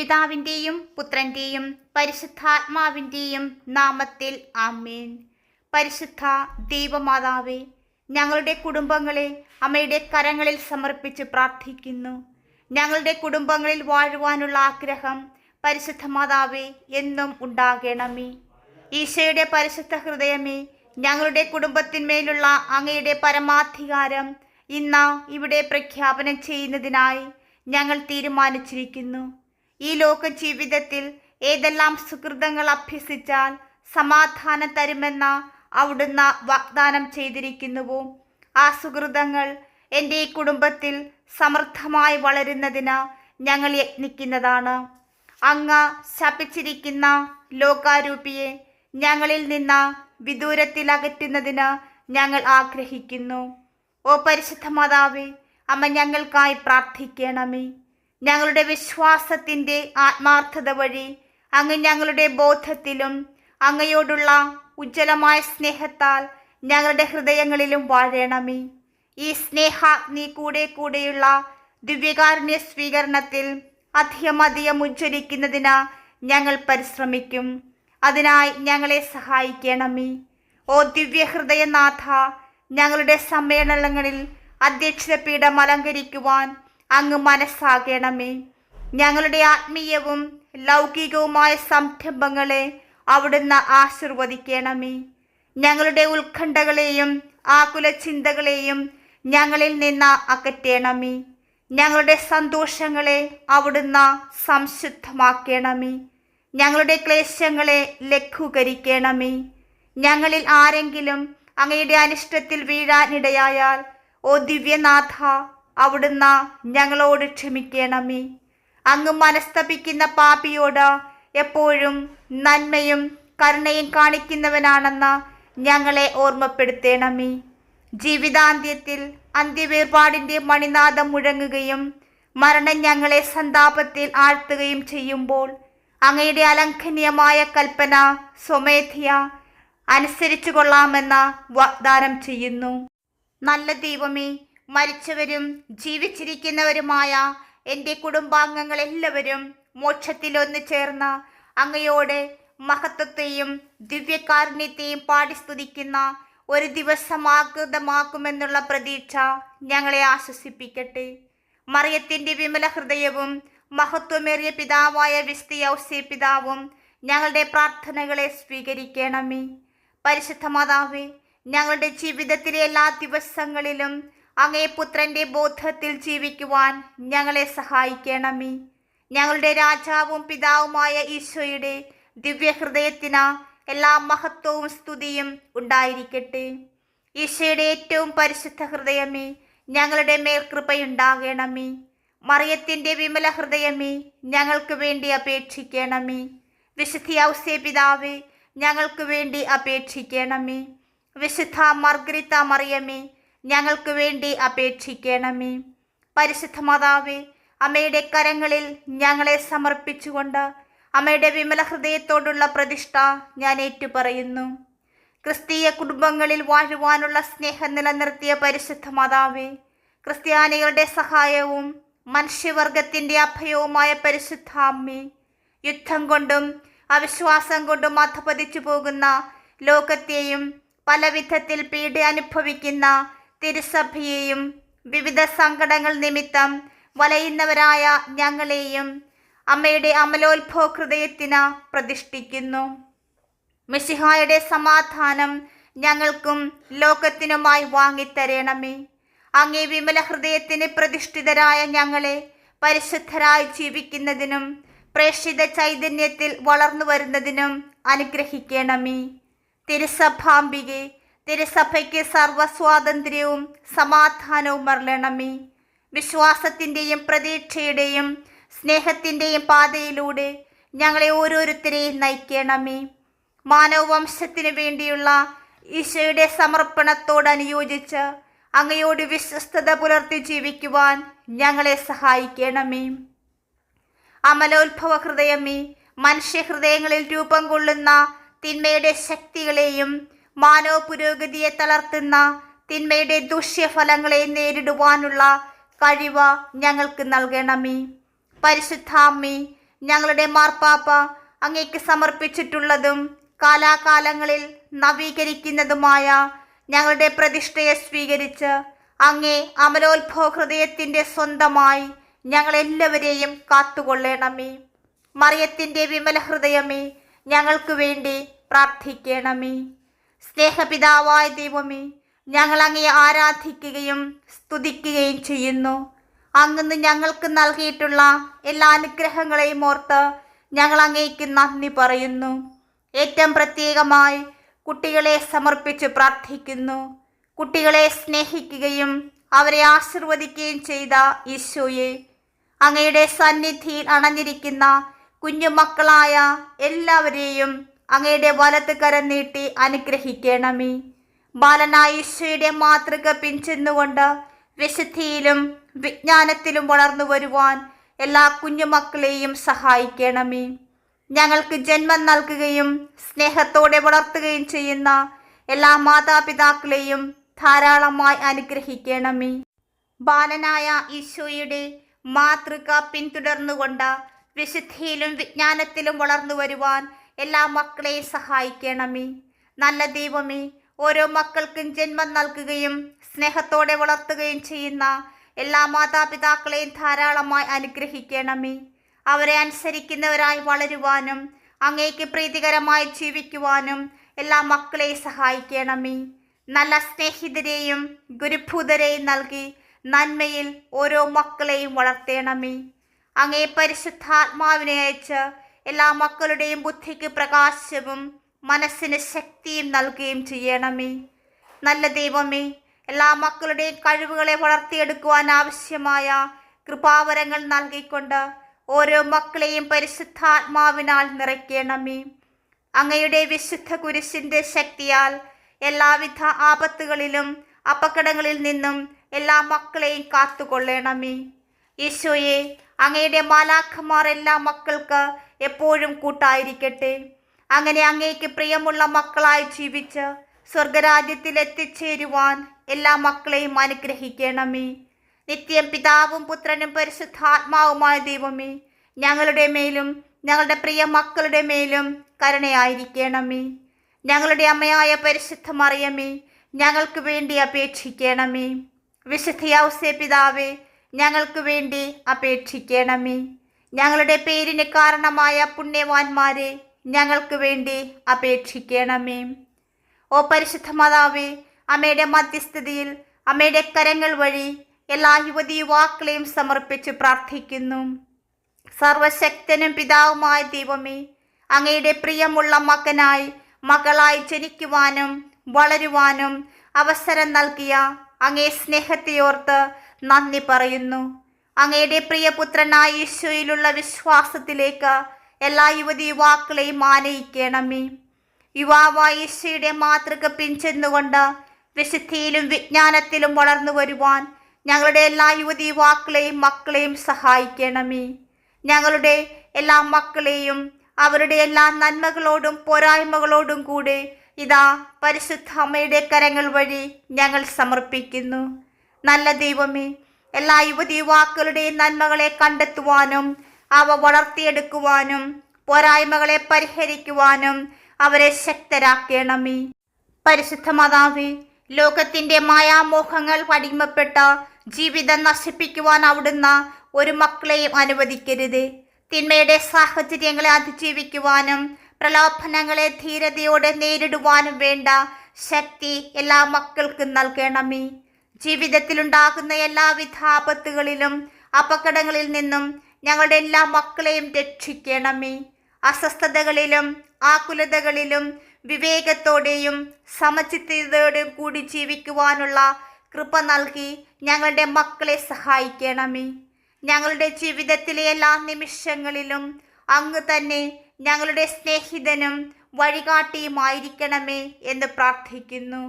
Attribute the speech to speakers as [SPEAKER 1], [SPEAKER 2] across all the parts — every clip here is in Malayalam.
[SPEAKER 1] പിതാവിന്റെയും പുത്രന്റെയും പരിശുദ്ധാത്മാവിന്റെയും നാമത്തിൽ ആമേൻ. പരിശുദ്ധ ദൈവമാതാവേ ഞങ്ങളുടെ കുടുംബങ്ങളെ അമ്മയുടെ കരങ്ങളിൽ സമർപ്പിച്ച് പ്രാർത്ഥിക്കുന്നു. ഞങ്ങളുടെ കുടുംബങ്ങളിൽ വാഴുവാനുള്ള ആഗ്രഹം പരിശുദ്ധ മാതാവേ എന്നും ഉണ്ടാകണമേ. ഈശോയുടെ പരിശുദ്ധ ഹൃദയമേ ഞങ്ങളുടെ കുടുംബത്തിന്മേലുള്ള അങ്ങയുടെ പരമാധികാരം ഇന്ന് ഇവിടെ പ്രഖ്യാപനം ചെയ്യുന്നതിനായി ഞങ്ങൾ തീരുമാനിച്ചിരിക്കുന്നു. ഈ ലോക ജീവിതത്തിൽ ഏതെല്ലാം സുഹൃതങ്ങൾ അഭ്യസിച്ചാൽ സമാധാനം തരുമെന്ന അവിടുന്ന് വാഗ്ദാനം ചെയ്തിരിക്കുന്നുവോ? ആ സുഹൃതങ്ങൾ എന്റെ ഈ കുടുംബത്തിൽ സമൃദ്ധമായി വളരുന്നതിന് ഞങ്ങൾ യത്നിക്കുന്നതാണ്. അങ്ങ് ശപിച്ചിരിക്കുന്ന ലോകാരൂപിയെ ഞങ്ങളിൽ നിന്ന് വിദൂരത്തിൽ അകറ്റുന്നതിന് ഞങ്ങൾ ആഗ്രഹിക്കുന്നു. ഓ പരിശുദ്ധ മാതാവേ അമ്മ ഞങ്ങൾക്കായി പ്രാർത്ഥിക്കണമേ. ഞങ്ങളുടെ വിശ്വാസത്തിന്റെ ആത്മാർത്ഥത വഴി അങ്ങ് ഞങ്ങളുടെ ബോധത്തിലും അങ്ങയോടുള്ള ഉജ്ജ്വലമായ സ്നേഹത്താൽ ഞങ്ങളുടെ ഹൃദയങ്ങളിലും വാഴണമേ. ഈ സ്നേഹാഗ്നി കൂടെ കൂടെയുള്ള ദിവ്യകാരുണ്യ സ്വീകരണത്തിൽ അധികം അധികം ഉജ്ജ്വലിക്കുന്നതിന് ഞങ്ങൾ പരിശ്രമിക്കും. അതിനായി ഞങ്ങളെ സഹായിക്കണമേ. ഓ ദിവ്യഹൃദയനാഥ ഞങ്ങളുടെ സമ്മേളനങ്ങളിൽ അധ്യക്ഷത പീഠം അലങ്കരിക്കുവാൻ അങ്ങ് മനസ്സാകണമേ. ഞങ്ങളുടെ ആത്മീയവും ലൗകികവുമായ സംരംഭങ്ങളെ അവിടുന്ന് ആശീർവദിക്കണമേ. ഞങ്ങളുടെ ഉത്കണ്ഠകളെയും ആകുല ചിന്തകളെയും ഞങ്ങളിൽ നിന്ന് അകറ്റണമേ. ഞങ്ങളുടെ സന്തോഷങ്ങളെ അവിടുന്ന് സംശുദ്ധമാക്കണമേ. ഞങ്ങളുടെ ക്ലേശങ്ങളെ ലഘൂകരിക്കണമേ. ഞങ്ങളിൽ ആരെങ്കിലും അങ്ങയുടെ അനിഷ്ടത്തിൽ വീഴാനിടയായാൽ ഓ ദിവ്യനാഥ അവിടുന്ന് ഞങ്ങളോട് ക്ഷമിക്കണമേ. അങ്ങ് മനസ്തപിക്കുന്ന പാപിയോട് എപ്പോഴും നന്മയും കരുണയും കാണിക്കുന്നവനാണെന്ന് ഞങ്ങളെ ഓർമ്മപ്പെടുത്തണമേ. ജീവിതാന്ത്യത്തിൽ അന്ത്യവേർപാടിന്റെ മണിനാഥം മുഴങ്ങുകയും മരണം ഞങ്ങളെ സന്താപത്തിൽ ആഴ്ത്തുകയും ചെയ്യുമ്പോൾ അങ്ങയുടെ അലംഘനീയമായ കൽപ്പന സ്വമേധ്യ അനുസരിച്ചു കൊള്ളാമെന്ന വാഗ്ദാനം ചെയ്യുന്നു. നല്ല ദൈവമേ മരിച്ചവരും ജീവിച്ചിരിക്കുന്നവരുമായ എന്റെ കുടുംബാംഗങ്ങളെല്ലാവരും മോക്ഷത്തിൽ ഒന്ന് ചേർന്ന് അങ്ങയോട് മഹത്വത്തെയും ദിവ്യകാരുണ്യത്തെയും പാടി സ്തുതിക്കുന്ന ഒരു ദിവസമാകൃതമാക്കുമെന്നുള്ള പ്രതീക്ഷ ഞങ്ങളെ ആശ്വസിപ്പിക്കട്ടെ. മറിയത്തിന്റെ വിമല ഹൃദയവും മഹത്വമേറിയ പിതാവായ വിസ്തിയൗസ്യ പിതാവും ഞങ്ങളുടെ പ്രാർത്ഥനകളെ സ്വീകരിക്കണമേ. പരിശുദ്ധ മാതാവേ ഞങ്ങളുടെ ജീവിതത്തിലെ എല്ലാ ദിവസങ്ങളിലും അങ്ങേ പുത്രന്റെ ബോധത്തിൽ ജീവിക്കുവാൻ ഞങ്ങളെ സഹായിക്കണമേ. ഞങ്ങളുടെ രാജാവും പിതാവുമായ ഈശോയുടെ ദിവ്യഹൃദയത്തിന് എല്ലാ മഹത്വവും സ്തുതിയും ഉണ്ടായിരിക്കട്ടെ. ഈശോയുടെ ഏറ്റവും പരിശുദ്ധ ഹൃദയമേ ഞങ്ങളുടെ മേൽ കൃപയുണ്ടാകണമേ. മറിയത്തിന്റെ വിമല ഹൃദയമേ ഞങ്ങൾക്ക് വേണ്ടി അപേക്ഷിക്കണമേ. വിശുദ്ധി ഔസേ പിതാവേ ഞങ്ങൾക്ക് വേണ്ടി അപേക്ഷിക്കണമേ. വിശുദ്ധ മർഗ്രിത മറിയമേ ഞങ്ങൾക്ക് വേണ്ടി അപേക്ഷിക്കണമേ. പരിശുദ്ധ മാതാവേ അമ്മയുടെ കരങ്ങളിൽ ഞങ്ങളെ സമർപ്പിച്ചുകൊണ്ട് അമ്മയുടെ വിമല ഹൃദയത്തോടുള്ള പ്രതിഷ്ഠ ഞാൻ ഏറ്റുപറയുന്നു. ക്രിസ്തീയ കുടുംബങ്ങളിൽ വാഴുവാനുള്ള സ്നേഹം നിലനിർത്തിയ പരിശുദ്ധ മാതാവേ ക്രിസ്ത്യാനികളുടെ സഹായവും മനുഷ്യവർഗത്തിന്റെ അഭയവുമായ പരിശുദ്ധ അമ്മേ യുദ്ധം കൊണ്ടും അവിശ്വാസം കൊണ്ടും അധപതിച്ചു പോകുന്ന ലോകത്തെയും പല വിധത്തിൽ പീഡ അനുഭവിക്കുന്ന തിരുസഭയെയും വിവിധ സങ്കടങ്ങൾ നിമിത്തം വലയുന്നവരായ ഞങ്ങളെയും അമ്മയുടെ അമലോത്ഭവ ഹൃദയത്തിന് പ്രതിഷ്ഠിക്കുന്നു. മിശിഹായുടെ സമാധാനം ഞങ്ങൾക്കും ലോകത്തിനുമായി വാങ്ങിത്തരണമേ. അങ്ങേ വിമല ഹൃദയത്തിന് പ്രതിഷ്ഠിതരായ ഞങ്ങളെ പരിശുദ്ധരായി ജീവിക്കുന്നതിനും പ്രേക്ഷിത ചൈതന്യത്തിൽ വളർന്നു വരുന്നതിനും അനുഗ്രഹിക്കണമേ. തിരുസഭാംബികെ തിരുസഭയ്ക്ക് സർവസ്വാതന്ത്ര്യവും സമാധാനവും മരളണമേ വിശ്വാസത്തിന്റെയും പ്രതീക്ഷയുടെയും സ്നേഹത്തിന്റെയും പാതയിലൂടെ ഞങ്ങളെ ഓരോരുത്തരെയും നയിക്കണമേ. മാനവവംശത്തിന് വേണ്ടിയുള്ള ഈശോയുടെ സമർപ്പണത്തോട് അനുയോജിച്ച് അങ്ങയോട് വിശ്വസ്തത പുലർത്തി ജീവിക്കുവാൻ ഞങ്ങളെ സഹായിക്കണമേ. അമലോത്ഭവ ഹൃദയമേ മനുഷ്യഹൃദയങ്ങളിൽ രൂപം കൊള്ളുന്ന തിന്മയുടെ ശക്തികളെയും മാനവ പുരോഗതിയെ തളർത്തുന്ന തിന്മയുടെ ദുഷ്യഫലങ്ങളെ നേരിടുവാനുള്ള കഴിവ് ഞങ്ങൾക്ക് നൽകണമേ. പരിശുദ്ധാമ്മേ ഞങ്ങളുടെ മാർപ്പാപ്പ അങ്ങേക്ക് സമർപ്പിച്ചിട്ടുള്ളതും കാലാകാലങ്ങളിൽ നവീകരിക്കുന്നതുമായ ഞങ്ങളുടെ പ്രതിഷ്ഠയെ സ്വീകരിച്ച് അങ്ങേ അമലോത്ഭവ ഹൃദയത്തിന്റെ സ്വന്തമായി ഞങ്ങളെല്ലാവരെയും കാത്തുകൊള്ളണമേ. മറിയത്തിന്റെ വിമല ഹൃദയമേ ഞങ്ങൾക്ക് വേണ്ടി പ്രാർത്ഥിക്കണമേ. സ്നേഹപിതാവായ ദൈവമേ ഞങ്ങൾ അങ്ങേ ആരാധിക്കുകയും സ്തുതിക്കുകയും ചെയ്യുന്നു. അങ്ങന്ന് ഞങ്ങൾക്ക് നൽകിയിട്ടുള്ള എല്ലാ അനുഗ്രഹങ്ങളെയും ഓർത്ത് ഞങ്ങൾ അങ്ങേക്ക് നന്ദി പറയുന്നു. ഏറ്റവും പ്രത്യേകമായി കുട്ടികളെ സമർപ്പിച്ച് പ്രാർത്ഥിക്കുന്നു. കുട്ടികളെ സ്നേഹിക്കുകയും അവരെ ആശീർവദിക്കുകയും ചെയ്ത ഈശോയെ അങ്ങയുടെ സന്നിധിയിൽ അണഞ്ഞിരിക്കുന്ന കുഞ്ഞുമക്കളായ എല്ലാവരെയും അങ്ങയുടെ വലത്ത് കരം നീട്ടി അനുഗ്രഹിക്കണമേ. ബാലനായ ഈശോയുടെ മാതൃക പിഞ്ചെന്നുകൊണ്ട് വിശുദ്ധിയിലും വിജ്ഞാനത്തിലും വളർന്നു വരുവാൻ എല്ലാ കുഞ്ഞുമക്കളെയും സഹായിക്കണമേ. ഞങ്ങൾക്ക് ജന്മം നൽകുകയും സ്നേഹത്തോടെ വളർത്തുകയും ചെയ്യുന്ന എല്ലാ മാതാപിതാക്കളെയും ധാരാളമായി അനുഗ്രഹിക്കണമേ. ബാലനായ ഈശോയുടെ മാതൃക പിന്തുടർന്നുകൊണ്ട് വിശുദ്ധിയിലും വിജ്ഞാനത്തിലും വളർന്നു വരുവാൻ എല്ലാ മക്കളെയും സഹായിക്കണമേ. നല്ല ദൈവമേ ഓരോ മക്കൾക്കും ജന്മം നൽകുകയും സ്നേഹത്തോടെ വളർത്തുകയും ചെയ്യുന്ന എല്ലാ മാതാപിതാക്കളെയും ധാരാളമായി അനുഗ്രഹിക്കണമേ. അവരെ അനുസരിക്കുന്നവരായി വളരുവാനും അങ്ങേക്ക് പ്രീതികരമായി ജീവിക്കുവാനും എല്ലാ മക്കളെയും സഹായിക്കണമേ. നല്ല സ്നേഹിതരെയും ഗുരുഭൂതരെയും നൽകി നന്മയിൽ ഓരോ മക്കളെയും വളർത്തണമേ. അങ്ങേ പരിശുദ്ധാത്മാവിനെ അയച്ച് എല്ലാ മക്കളുടെയും ബുദ്ധിക്ക് പ്രകാശവും മനസ്സിന് ശക്തിയും നൽകുകയും ചെയ്യണമേ. നല്ല ദൈവമേ എല്ലാ മക്കളുടെയും കഴിവുകളെ വളർത്തിയെടുക്കുവാൻ ആവശ്യമായ കൃപാവരങ്ങൾ നൽകിക്കൊണ്ട് ഓരോ മക്കളെയും പരിശുദ്ധാത്മാവിനാൽ നിറയ്ക്കണമേ. അങ്ങയുടെ വിശുദ്ധ കുരിശിന്റെ ശക്തിയാൽ എല്ലാവിധ ആപത്തുകളിലും അപകടങ്ങളിൽ നിന്നും എല്ലാ മക്കളെയും കാത്തുകൊള്ളണമേ. ഈശോയെ അങ്ങയുടെ മാലാഖമാർ എല്ലാ മക്കൾക്ക് എപ്പോഴും കൂട്ടായിരിക്കട്ടെ. അങ്ങനെ അങ്ങേക്ക് പ്രിയമുള്ള മക്കളായി ജീവിച്ച് സ്വർഗരാജ്യത്തിൽ എത്തിച്ചേരുവാൻ എല്ലാ മക്കളെയും അനുഗ്രഹിക്കണമേ. നിത്യം പിതാവും പുത്രനും പരിശുദ്ധാത്മാവുമായ ദൈവമേ ഞങ്ങളുടെ മേലും ഞങ്ങളുടെ പ്രിയ മക്കളുടെ മേലും കരുണയായിരിക്കണമേ. ഞങ്ങളുടെ അമ്മയായ പരിശുദ്ധ മറിയമേ ഞങ്ങൾക്ക് വേണ്ടി അപേക്ഷിക്കണമേ. വിശുദ്ധ പിതാവേ ഞങ്ങൾക്ക് വേണ്ടി അപേക്ഷിക്കണമേ. ഞങ്ങളുടെ പേരിന് കാരണമായ പുണ്യവാന്മാരെ ഞങ്ങൾക്ക് വേണ്ടി അപേക്ഷിക്കണമേ. ഓ പരിശുദ്ധ മാതാവേ അമ്മയുടെ മധ്യസ്ഥതയിൽ അമ്മയുടെ കരങ്ങൾ വഴി എല്ലാ യുവതി യുവാക്കളെയും സമർപ്പിച്ച് പ്രാർത്ഥിക്കുന്നു. സർവശക്തനും പിതാവുമായ ദൈവമേ അങ്ങയുടെ പ്രിയമുള്ള മകനായി മകളായി ജനിക്കുവാനും വളരുവാനും അവസരം നൽകിയ അങ്ങേ സ്നേഹത്തെയോർത്ത് നന്ദി പറയുന്നു. അങ്ങയുടെ പ്രിയപുത്രനായ ഈശോയിലുള്ള വിശ്വാസത്തിലേക്ക് എല്ലാ യുവതി യുവാക്കളെയും ആനയിക്കണമേ. യുവാവായ ഈശോയുടെ മാതൃക പിൻചെന്നുകൊണ്ട് വിശുദ്ധിയിലും വിജ്ഞാനത്തിലും വളർന്നു വരുവാൻ ഞങ്ങളുടെ എല്ലാ യുവതി യുവാക്കളെയും മക്കളെയും സഹായിക്കണമേ. ഞങ്ങളുടെ എല്ലാ മക്കളെയും അവരുടെ എല്ലാ നന്മകളോടും പോരായ്മകളോടും കൂടെ ഇതാ പരിശുദ്ധ അമ്മയുടെ കരങ്ങൾ വഴി ഞങ്ങൾ സമർപ്പിക്കുന്നു. നല്ല ദൈവമേ എല്ലാ യുവതി യുവാക്കളുടെയും നന്മകളെ കണ്ടെത്തുവാനും അവ വളർത്തിയെടുക്കുവാനും പോരായ്മകളെ പരിഹരിക്കുവാനും അവരെ ശക്തരാക്കണമേ. പരിശുദ്ധ മാതാവി ലോകത്തിന്റെ മായാമോഹങ്ങൾ അടിമപ്പെട്ട ജീവിതം നശിപ്പിക്കുവാൻ അവിടുന്ന ഒരു മക്കളെയും അനുവദിക്കരുത്. തിന്മയുടെ സാഹചര്യങ്ങളെ അതിജീവിക്കുവാനും പ്രലോഭനങ്ങളെ ധീരതയോടെ നേരിടുവാനും വേണ്ട ശക്തി എല്ലാ മക്കൾക്കും നൽകണമേ. ജീവിതത്തിലുണ്ടാകുന്ന എല്ലാവിധ ആപത്തുകളിലും അപകടങ്ങളിൽ നിന്നും ഞങ്ങളുടെ എല്ലാ മക്കളെയും രക്ഷിക്കണമേ. അസ്വസ്ഥതകളിലും ആകുലതകളിലും വിവേകത്തോടെയും സമചിത്തതയോടെയും കൂടി ജീവിക്കുവാനുള്ള കൃപ നൽകി ഞങ്ങളുടെ മക്കളെ സഹായിക്കണമേ. ഞങ്ങളുടെ ജീവിതത്തിലെ എല്ലാ നിമിഷങ്ങളിലും അങ്ങ് തന്നെ ഞങ്ങളുടെ സ്നേഹിതനും വഴികാട്ടിയുമായിരിക്കണമേ എന്ന് പ്രാർത്ഥിക്കുന്നു.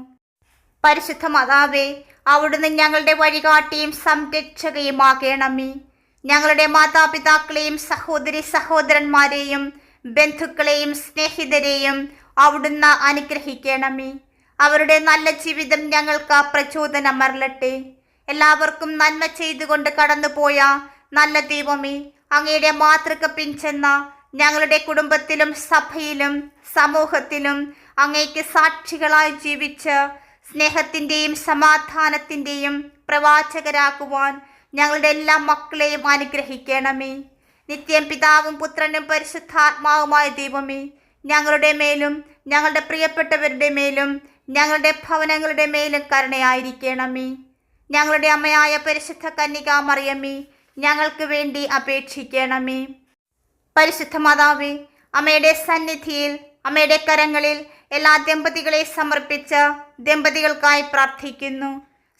[SPEAKER 1] പരിശുദ്ധ മാതാവേ അവിടുന്ന് ഞങ്ങളുടെ വഴികാട്ടിയും സംരക്ഷകയുമാകണമേ. ഞങ്ങളുടെ മാതാപിതാക്കളെയും സഹോദരി സഹോദരന്മാരെയും ബന്ധുക്കളെയും സ്നേഹിതരെയും അവിടുന്ന് അനുഗ്രഹിക്കണമേ. അവരുടെ നല്ല ജീവിതം ഞങ്ങൾക്ക് പ്രചോദനമരളട്ടെ എല്ലാവർക്കും നന്മ ചെയ്തുകൊണ്ട് കടന്നുപോയ നല്ല ദൈവമേ അങ്ങയുടെ മാതൃക പിൻചെന്ന ഞങ്ങളുടെ കുടുംബത്തിലും സഭയിലും സമൂഹത്തിലും അങ്ങയ്ക്ക് സാക്ഷികളായി ജീവിച്ച് സ്നേഹത്തിന്റെയും സമാധാനത്തിന്റെയും പ്രവാചകരാക്കുവാൻ ഞങ്ങളുടെ എല്ലാ മക്കളെയും അനുഗ്രഹിക്കണമേ. നിത്യം പിതാവും പുത്രനും പരിശുദ്ധാത്മാവുമായ ദൈവമേ ഞങ്ങളുടെ മേലും ഞങ്ങളുടെ പ്രിയപ്പെട്ടവരുടെ മേലും ഞങ്ങളുടെ ഭവനങ്ങളുടെ മേലും കരുണയായിരിക്കണമേ. ഞങ്ങളുടെ അമ്മയായ പരിശുദ്ധ കന്യക മറിയമ്മേ ഞങ്ങൾക്ക് വേണ്ടി അപേക്ഷിക്കണമേ. പരിശുദ്ധ മാതാവേ അമ്മയുടെ സന്നിധിയിൽ അമ്മയുടെ കരങ്ങളിൽ എല്ലാ ദമ്പതികളെ സമർപ്പിച്ച് ദമ്പതികൾക്കായി പ്രാർത്ഥിക്കുന്നു.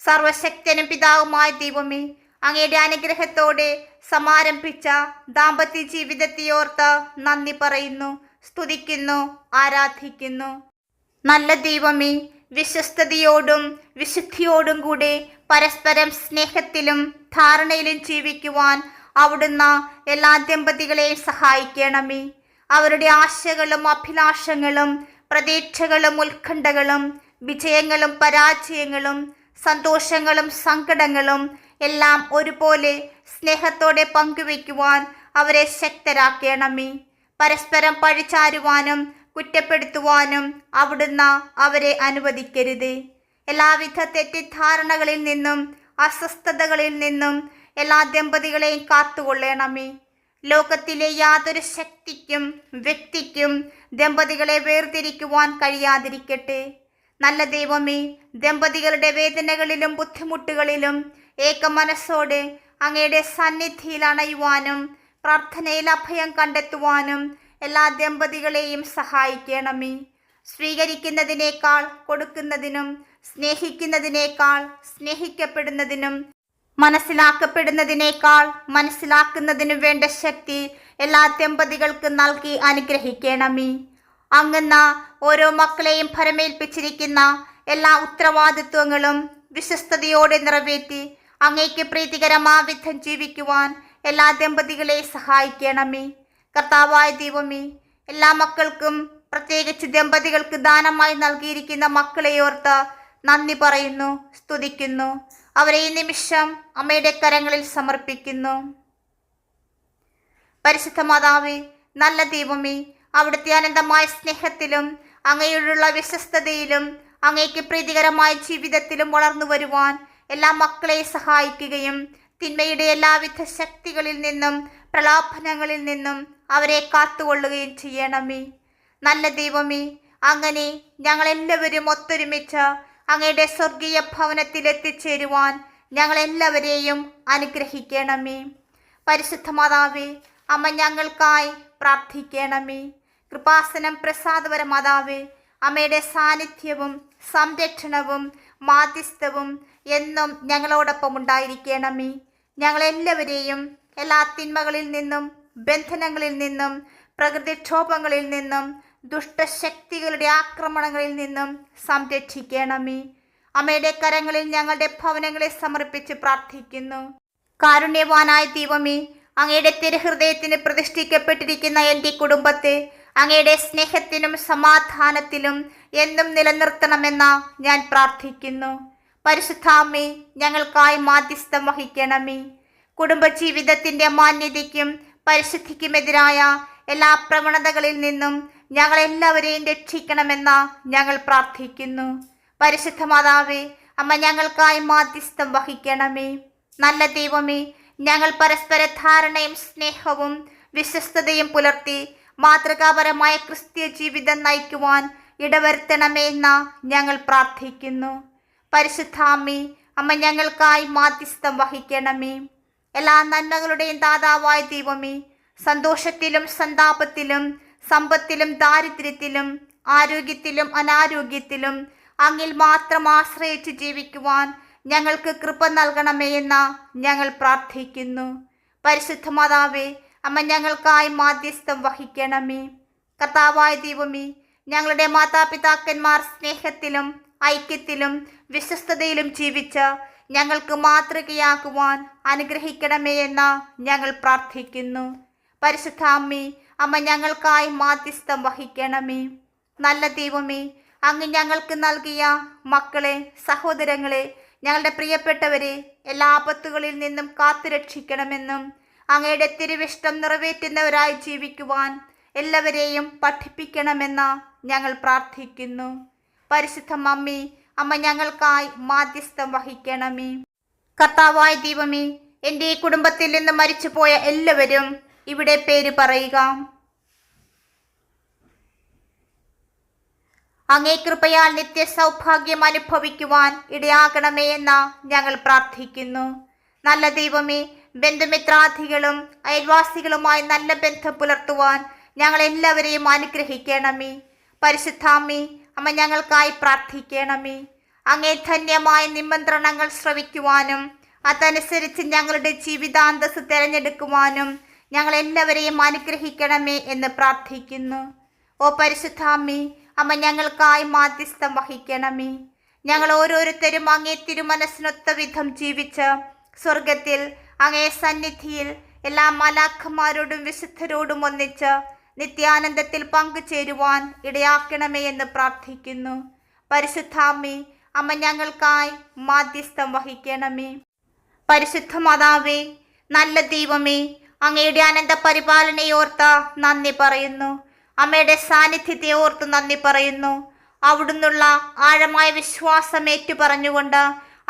[SPEAKER 1] സർവശക്തനും പിതാവുമായ ദൈവമേ അങ്ങയുടെ അനുഗ്രഹത്തോടെ സമാരംഭിച്ച ദാമ്പത്യ ജീവിതത്തെയോർത്ത് നന്ദി പറയുന്നു സ്തുതിക്കുന്നു ആരാധിക്കുന്നു. നല്ല ദൈവമേ വിശ്വസ്തയോടും വിശുദ്ധിയോടും കൂടെ പരസ്പരം സ്നേഹത്തിലും ധാരണയിലും ജീവിക്കുവാൻ അവിടുന്ന് എല്ലാ ദമ്പതികളെയും സഹായിക്കണമേ. അവരുടെ ആശകളും അഭിലാഷങ്ങളും പ്രതീക്ഷകളും ഉത്കണ്ഠകളും വിജയങ്ങളും പരാജയങ്ങളും സന്തോഷങ്ങളും സങ്കടങ്ങളും എല്ലാം ഒരുപോലെ സ്നേഹത്തോടെ പങ്കുവയ്ക്കുവാൻ അവരെ ശക്തരാക്കണമേ. പരസ്പരം പഴിച്ചാരുവാനും കുറ്റപ്പെടുത്തുവാനും അവിടുന്ന് അവരെ അനുവദിക്കരുത്. എല്ലാവിധ തെറ്റിദ്ധാരണകളിൽ നിന്നും അസ്വസ്ഥതകളിൽ നിന്നും എല്ലാ ദമ്പതികളെയും കാത്തുകൊള്ളണമേ. ലോകത്തിലെ യാതൊരു ശക്തിക്കും വ്യക്തിക്കും ദമ്പതികളെ വേർതിരിക്കുവാൻ കഴിയാതിരിക്കട്ടെ. നല്ല ദൈവമേ ദമ്പതികളുടെ വേദനകളിലും ബുദ്ധിമുട്ടുകളിലും ഏക മനസ്സോടെ അങ്ങയുടെ സന്നിധിയിൽ അണയുവാനും പ്രാർത്ഥനയിൽ അഭയം കണ്ടെത്തുവാനും എല്ലാ ദമ്പതികളെയും സഹായിക്കണമേ. സ്വീകരിക്കുന്നതിനേക്കാൾ കൊടുക്കുന്നതിനും സ്നേഹിക്കുന്നതിനേക്കാൾ സ്നേഹിക്കപ്പെടുന്നതിനും മനസ്സിലാക്കപ്പെടുന്നതിനേക്കാൾ മനസ്സിലാക്കുന്നതിനും വേണ്ട ശക്തി എല്ലാ ദമ്പതികൾക്ക് നൽകി അനുഗ്രഹിക്കണമേ. അങ്ങുന്ന ഓരോ മക്കളെയും ഭരമേൽപ്പിച്ചിരിക്കുന്ന എല്ലാ ഉത്തരവാദിത്വങ്ങളും വിശ്വസ്തയോടെ നിറവേറ്റി അങ്ങേക്ക് പ്രീതികരമാ വിധം ജീവിക്കുവാൻ എല്ലാ ദമ്പതികളെ സഹായിക്കണമേ. കർത്താവായ ദൈവമേ എല്ലാ മക്കൾക്കും പ്രത്യേകിച്ച് ദമ്പതികൾക്ക് ദാനമായി നൽകിയിരിക്കുന്ന മക്കളെ ഓർത്ത് നന്ദി പറയുന്നു സ്തുതിക്കുന്നു. അവരെ ഈ നിമിഷം അമ്മയുടെ കരങ്ങളിൽ സമർപ്പിക്കുന്നു. പരിശുദ്ധ മാതാവേ നല്ല ദൈവമേ അവിടുത്തെ അനന്തമായ സ്നേഹത്തിലും അങ്ങയോടുള്ള വിശ്വസ്തതയിലും അങ്ങയ്ക്ക് പ്രീതികരമായ ജീവിതത്തിലും വളർന്നു വരുവാൻ എല്ലാ മക്കളെ സഹായിക്കുകയും തിന്മയുടെ എല്ലാവിധ ശക്തികളിൽ നിന്നും പ്രലാപനങ്ങളിൽ നിന്നും അവരെ കാത്തുകൊള്ളുകയും ചെയ്യണമേ. നല്ല ദൈവമേ അങ്ങനെ ഞങ്ങളെല്ലാവരും ഒത്തൊരുമിച്ച് അങ്ങയുടെ സ്വർഗീയ ഭവനത്തിൽ എത്തിച്ചേരുവാൻ ഞങ്ങളെല്ലാവരെയും അനുഗ്രഹിക്കണമേ. പരിശുദ്ധ മാതാവേ അമ്മ ഞങ്ങൾക്കായി പ്രാർത്ഥിക്കണമേ. കൃപാസനം പ്രസാദപര മാതാവേ അമ്മയുടെ സാന്നിധ്യവും സംരക്ഷണവും മാധ്യസ്ഥവും എന്നും ഞങ്ങളോടൊപ്പം ഉണ്ടായിരിക്കണമേ. ഞങ്ങളെല്ലാവരെയും എല്ലാ തിന്മകളിൽ നിന്നും ബന്ധനങ്ങളിൽ നിന്നും പ്രകൃതിക്ഷോഭങ്ങളിൽ നിന്നും ദുഷ്ടശക്തികളുടെ ആക്രമണങ്ങളിൽ നിന്നും സംരക്ഷിക്കണമേ. അമ്മയുടെ കരങ്ങളിൽ ഞങ്ങളുടെ ഭവനങ്ങളെ സമർപ്പിച്ച് പ്രാർത്ഥിക്കുന്നു. കാരുണ്യവാനായ ദൈവമേ അങ്ങയുടെ തിരുഹൃദയത്തിന് പ്രതിഷ്ഠിക്കപ്പെട്ടിരിക്കുന്ന എന്റെ കുടുംബത്തെ അങ്ങയുടെ സ്നേഹത്തിനും സമാധാനത്തിലും എന്നും നിലനിർത്തണമെന്ന ഞാൻ പ്രാർത്ഥിക്കുന്നു. പരിശുദ്ധാമ്മേ ഞങ്ങൾക്കായി മാധ്യസ്ഥം വഹിക്കണമേ. കുടുംബജീവിതത്തിന്റെ മാന്യതയ്ക്കും പരിശുദ്ധിക്കുമെതിരായ എല്ലാ പ്രവണതകളിൽ നിന്നും ഞങ്ങളെല്ലാവരെയും രക്ഷിക്കണമെന്ന ഞങ്ങൾ പ്രാർത്ഥിക്കുന്നു. പരിശുദ്ധ മാതാവേ അമ്മ ഞങ്ങൾക്കായി മാധ്യസ്ഥം വഹിക്കണമേ. നല്ല ദൈവമേ ഞങ്ങൾ പരസ്പര ധാരണയും സ്നേഹവും വിശ്വസ്തതയും പുലർത്തി മാതൃകാപരമായ ക്രിസ്തീയ ജീവിതം നയിക്കുവാൻ ഇടവരുത്തണമെന്ന ഞങ്ങൾ പ്രാർത്ഥിക്കുന്നു. പരിശുദ്ധാമി അമ്മ ഞങ്ങൾക്കായി മാധ്യസ്ഥം വഹിക്കണമേ. എല്ലാ നന്മകളുടെയും ദാതാവായ ദൈവമേ സന്തോഷത്തിലും സന്താപത്തിലും സമ്പത്തിലും ദാരിദ്ര്യത്തിലും ആരോഗ്യത്തിലും അനാരോഗ്യത്തിലും അങ്ങിൽ മാത്രം ആശ്രയിച്ച് ജീവിക്കുവാൻ ഞങ്ങൾക്ക് കൃപ നൽകണമേ എന്ന് ഞങ്ങൾ പ്രാർത്ഥിക്കുന്നു. പരിശുദ്ധ മാതാവേ അമ്മ ഞങ്ങൾക്കായി മാധ്യസ്ഥം വഹിക്കണമേ. കർത്താവായ ദൈവമേ ഞങ്ങളുടെ മാതാപിതാക്കന്മാർ സ്നേഹത്തിലും ഐക്യത്തിലും വിശ്വസ്തതയിലും ജീവിച്ച ഞങ്ങൾക്ക് മാതൃകയാകുവാൻ അനുഗ്രഹിക്കണമേ എന്ന് ഞങ്ങൾ പ്രാർത്ഥിക്കുന്നു. പരിശുദ്ധ അമ്മേ അമ്മ ഞങ്ങൾക്കായി മാധ്യസ്ഥം വഹിക്കണമേ. നല്ല ദൈവമേ അങ്ങ് ഞങ്ങൾക്ക് നൽകിയ മക്കളെ സഹോദരങ്ങളെ ഞങ്ങളുടെ പ്രിയപ്പെട്ടവരെ എല്ലാ ആപത്തുകളിൽ നിന്നും കാത്തുരക്ഷിക്കണമെന്നും അങ്ങയുടെ തിരുവിഷ്ടം നിറവേറ്റുന്നവരായി ജീവിക്കുവാൻ എല്ലാവരെയും പഠിപ്പിക്കണമെന്ന് ഞങ്ങൾ പ്രാർത്ഥിക്കുന്നു. പരിശുദ്ധ മമ്മി അമ്മ ഞങ്ങൾക്കായി മാധ്യസ്ഥം വഹിക്കണമേ. കർത്താവായ ദൈവമേ എന്റെ ഈ കുടുംബത്തിൽ നിന്ന് മരിച്ചുപോയ എല്ലാവരും ഇവിടെ പേര് പറയുക. അങ്ങേ കൃപയാൽ നിത്യ സൗഭാഗ്യം അനുഭവിക്കുവാൻ ഇടയാകണമേ എന്ന് ഞങ്ങൾ പ്രാർത്ഥിക്കുന്നു. നല്ല ദൈവമേ ബന്ധുമിത്രാദികളും അയൽവാസികളുമായി നല്ല ബന്ധം പുലർത്തുവാൻ ഞങ്ങൾ എല്ലാവരെയും അനുഗ്രഹിക്കണമേ. പരിശുദ്ധാമ്മേ അമ്മ ഞങ്ങൾക്കായി പ്രാർത്ഥിക്കണമേ. അങ്ങേ ധന്യമായ നിമന്ത്രണങ്ങൾ ശ്രവിക്കുവാനും അതനുസരിച്ച് ഞങ്ങളുടെ ജീവിതാന്തസ് തിരഞ്ഞെടുക്കുവാനും ഞങ്ങൾ എല്ലാവരെയും അനുഗ്രഹിക്കണമേ എന്ന് പ്രാർത്ഥിക്കുന്നു. ഓ പരിശുദ്ധാമ്മി അമ്മ ഞങ്ങൾക്കായി മാധ്യസ്ഥം വഹിക്കണമേ. ഞങ്ങൾ ഓരോരുത്തരും അങ്ങേ തിരുമനസ്സിനൊത്ത വിധം ജീവിച്ച് സ്വർഗത്തിൽ അങ്ങേ സന്നിധിയിൽ എല്ലാ മലാഖമാരോടും വിശുദ്ധരോടും ഒന്നിച്ച് നിത്യാനന്ദത്തിൽ പങ്കുചേരുവാൻ ഇടയാക്കണമേ എന്ന് പ്രാർത്ഥിക്കുന്നു. പരിശുദ്ധാമ്മേ അമ്മ ഞങ്ങൾക്കായി മാധ്യസ്ഥം വഹിക്കണമേ. പരിശുദ്ധ മാതാവേ നല്ല ദൈവമേ അങ്ങയുടെ അനന്ത പരിപാലനയോർത്ത നന്ദി പറയുന്നു. അമ്മയുടെ സാന്നിധ്യത്തെ ഓർത്ത് നന്ദി പറയുന്നു. അവിടുന്നുള്ള ആഴമായ വിശ്വാസം ഏറ്റു പറഞ്ഞുകൊണ്ട്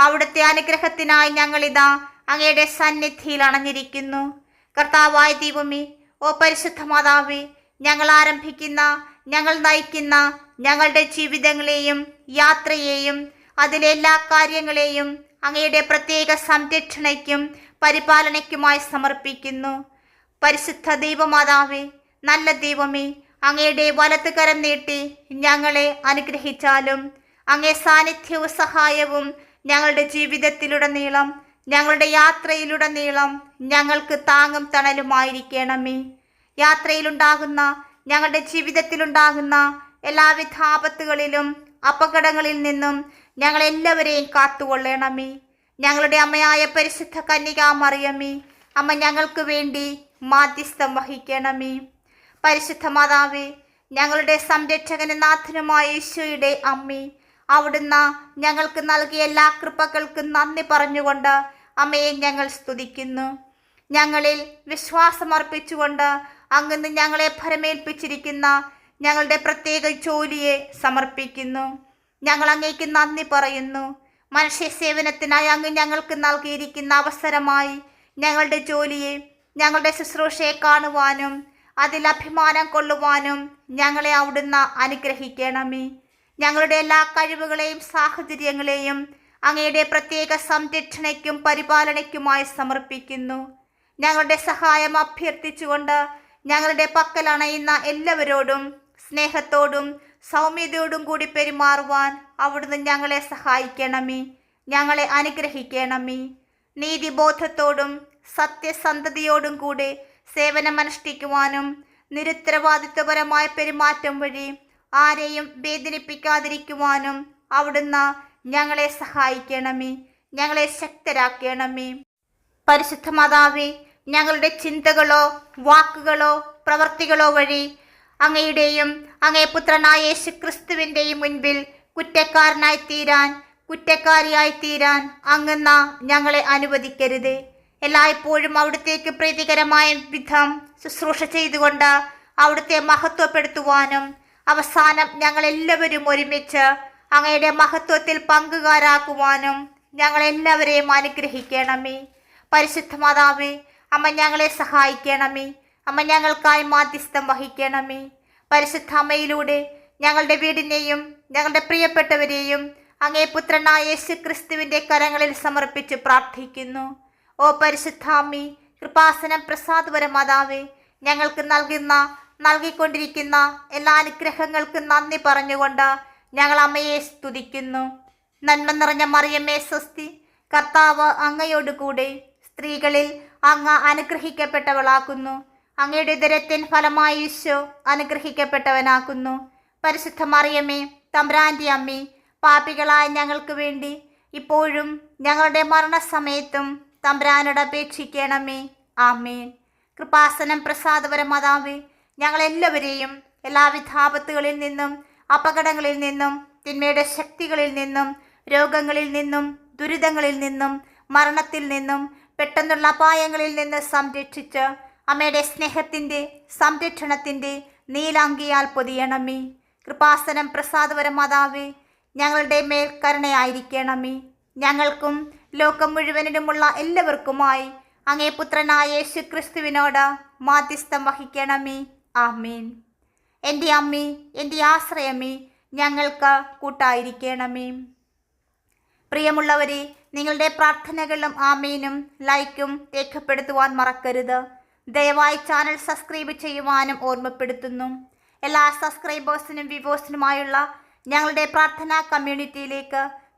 [SPEAKER 1] അവിടുത്തെ അനുഗ്രഹത്തിനായി ഞങ്ങളിതാ അങ്ങയുടെ സന്നിധിയിൽ അണഞ്ഞിരിക്കുന്നു. കർത്താവായ ദൈവമേ ഓ പരിശുദ്ധ മാതാവേ ഞങ്ങൾ ആരംഭിക്കുന്ന ഞങ്ങൾ നയിക്കുന്ന ഞങ്ങളുടെ ജീവിതങ്ങളെയും യാത്രയെയും അതിലെ എല്ലാ കാര്യങ്ങളെയും അങ്ങയുടെ പ്രത്യേക സംരക്ഷണയ്ക്കും പരിപാലനയ്ക്കുമായി സമർപ്പിക്കുന്നു. പരിശുദ്ധ ദൈവമാതാവേ നല്ല ദൈവമേ അങ്ങയുടെ വലത്ത് കരം നീട്ടി ഞങ്ങളെ അനുഗ്രഹിച്ചാലും അങ്ങേ സാന്നിധ്യവും സഹായവും ഞങ്ങളുടെ ജീവിതത്തിലുടനീളം ഞങ്ങളുടെ യാത്രയിലുടനീളം ഞങ്ങൾക്ക് താങ്ങും തണലുമായിരിക്കണമേ. യാത്രയിലുണ്ടാകുന്ന ഞങ്ങളുടെ ജീവിതത്തിലുണ്ടാകുന്ന എല്ലാവിധ ആപത്തുകളിലും അപകടങ്ങളിൽ നിന്നും ഞങ്ങളെല്ലാവരെയും കാത്തുകൊള്ളണമേ. ഞങ്ങളുടെ അമ്മയായ പരിശുദ്ധ കന്യകാമറിയമേ അമ്മ ഞങ്ങൾക്ക് വേണ്ടി മാധ്യസ്ഥം വഹിക്കണമേ. പരിശുദ്ധ മാതാവേ ഞങ്ങളുടെ സംരക്ഷകന് നാഥനുമായ യേശുയുടെ അമ്മി അവിടുന്ന് ഞങ്ങൾക്ക് നൽകിയ എല്ലാ കൃപകൾക്കും നന്ദി പറഞ്ഞുകൊണ്ട് അമ്മയെ ഞങ്ങൾ സ്തുതിക്കുന്നു. ഞങ്ങളിൽ വിശ്വാസമർപ്പിച്ചുകൊണ്ട് അങ്ങ് ഞങ്ങളെ ഭരമേൽപ്പിച്ചിരിക്കുന്ന ഞങ്ങളുടെ പ്രത്യേക ജോലിയെ സമർപ്പിക്കുന്നു. ഞങ്ങൾ അങ്ങേക്ക് നന്ദി പറയുന്നു. മനുഷ്യ സേവനത്തിനായി അങ്ങ് ഞങ്ങൾക്ക് നൽകിയിരിക്കുന്ന അവസരമായി ഞങ്ങളുടെ ജോലിയെ ഞങ്ങളുടെ ശുശ്രൂഷയെ കാണുവാനും അതിൽ അഭിമാനം കൊള്ളുവാനും ഞങ്ങളെ അവിടുന്ന് അനുഗ്രഹിക്കണമേ. ഞങ്ങളുടെ എല്ലാ കഴിവുകളെയും സാഹചര്യങ്ങളെയും അങ്ങയുടെ പ്രത്യേക സംരക്ഷണയ്ക്കും പരിപാലനയ്ക്കുമായി സമർപ്പിക്കുന്നു. ഞങ്ങളുടെ സഹായം അഭ്യർത്ഥിച്ചുകൊണ്ട് ഞങ്ങളുടെ പക്കൽ അണയുന്ന എല്ലാവരോടും സ്നേഹത്തോടും സൗമ്യതയോടും കൂടി പെരുമാറുവാൻ അവിടുന്ന് ഞങ്ങളെ സഹായിക്കണമേ. ഞങ്ങളെ അനുഗ്രഹിക്കണമേ. നീതിബോധത്തോടും സത്യസന്ധതയോടും കൂടി സേവനമനുഷ്ഠിക്കുവാനും നിരുത്തരവാദിത്വപരമായ പെരുമാറ്റം വഴി ആരെയും വേദനിപ്പിക്കാതിരിക്കുവാനും അവിടുന്ന് ഞങ്ങളെ സഹായിക്കണമേ ഞങ്ങളെ ശക്തരാക്കണമേ. പരിശുദ്ധ മാതാവേ ഞങ്ങളുടെ ചിന്തകളോ വാക്കുകളോ പ്രവർത്തികളോ വഴി അങ്ങയുടെയും അങ്ങേ പുത്രനായ യേശു ക്രിസ്തുവിന്റെയും മുൻപിൽ കുറ്റക്കാരനായി തീരാൻ കുറ്റക്കാരിയായി തീരാൻ അങ്ങെന്ന ഞങ്ങളെ അനുവദിക്കരുതേ. എല്ലായ്പ്പോഴും അവിടുത്തേക്ക് പ്രീതികരമായ വിധം ശുശ്രൂഷ ചെയ്തുകൊണ്ട് അവിടുത്തെ മഹത്വപ്പെടുത്തുവാനും അവസാനം ഞങ്ങളെല്ലാവരും ഒരുമിച്ച് അങ്ങയുടെ മഹത്വത്തിൽ പങ്കുകാരാക്കുവാനും ഞങ്ങളെല്ലാവരെയും അനുഗ്രഹിക്കണമേ. പരിശുദ്ധ മാതാവേ അമ്മ ഞങ്ങളെ സഹായിക്കണമേ. അമ്മ ഞങ്ങൾക്കായി മാധ്യസ്ഥം വഹിക്കണമേ. പരിശുദ്ധ അമ്മയിലൂടെ ഞങ്ങളുടെ വീടിനെയും ഞങ്ങളുടെ പ്രിയപ്പെട്ടവരെയും അങ്ങേ പുത്രനായ യേശു ക്രിസ്തുവിന്റെ കരങ്ങളിൽ സമർപ്പിച്ച് പ്രാർത്ഥിക്കുന്നു. ഓ പരിശുദ്ധാമ്മി കൃപാസനം പ്രസാദപര മാതാവേ ഞങ്ങൾക്ക് നൽകുന്ന നൽകിക്കൊണ്ടിരിക്കുന്ന എല്ലാ അനുഗ്രഹങ്ങൾക്കും നന്ദി പറഞ്ഞുകൊണ്ട് ഞങ്ങൾ അമ്മയെ സ്തുതിക്കുന്നു. നന്മ നിറഞ്ഞ മറിയമ്മേ സ്വസ്തി കർത്താവ് അങ്ങയോട് കൂടെ സ്ത്രീകളിൽ അങ്ങ് അനുഗ്രഹിക്കപ്പെട്ടവളാക്കുന്നു. അങ്ങയുടെ ദരത്തിൻ ഫലമായി ഈശോ അനുഗ്രഹിക്കപ്പെട്ടവനാക്കുന്നു. പരിശുദ്ധ മറിയമ്മേ തമ്പ്രാന്റെ അമ്മി പാപികളായ ഞങ്ങൾക്ക് വേണ്ടി ഇപ്പോഴും ഞങ്ങളുടെ മരണസമയത്തും തമ്പ്രാനോട് അപേക്ഷിക്കണമേ ആമേൻ. കൃപാസനം പ്രസാദപരമാതാവേ ഞങ്ങളെല്ലാവരെയും എല്ലാവിധ ആപത്തുകളിൽ നിന്നും അപകടങ്ങളിൽ നിന്നും തിന്മയുടെ ശക്തികളിൽ നിന്നും രോഗങ്ങളിൽ നിന്നും ദുരിതങ്ങളിൽ നിന്നും മരണത്തിൽ നിന്നും പെട്ടെന്നുള്ള അപായങ്ങളിൽ നിന്ന് സംരക്ഷിച്ച് അമ്മയുടെ സ്നേഹത്തിന്റെ സംരക്ഷണത്തിന്റെ നീലാങ്കിയാൽ പൊതിയണമേ. കൃപാസനം പ്രസാദപരമാതാവേ ഞങ്ങളുടെ മേൽ കരുണയായിരിക്കണമേ. ഞങ്ങൾക്കും ലോകം മുഴുവനിലുമുള്ള എല്ലാവർക്കുമായി അങ്ങേ പുത്രനായ യേശു ക്രിസ്തുവിനോട് മാധ്യസ്ഥം വഹിക്കണമേ. ആമീൻ. എന്റെ അമ്മി എന്റെ ആശ്രയമേ ഞങ്ങൾക്ക് കൂട്ടായിരിക്കണമേ. പ്രിയമുള്ളവരെ നിങ്ങളുടെ പ്രാർത്ഥനകളും ആമീനും ലൈക്കും രേഖപ്പെടുത്തുവാൻ മറക്കരുത്. ദയവായി ചാനൽ സബ്സ്ക്രൈബ് ചെയ്യുവാനും ഓർമ്മപ്പെടുത്തുന്നു. എല്ലാ സബ്സ്ക്രൈബേഴ്സിനും വ്യൂവേഴ്സിനുമായുള്ള ഞങ്ങളുടെ പ്രാർത്ഥനാ കമ്മ്യൂണിറ്റിയിലേക്ക്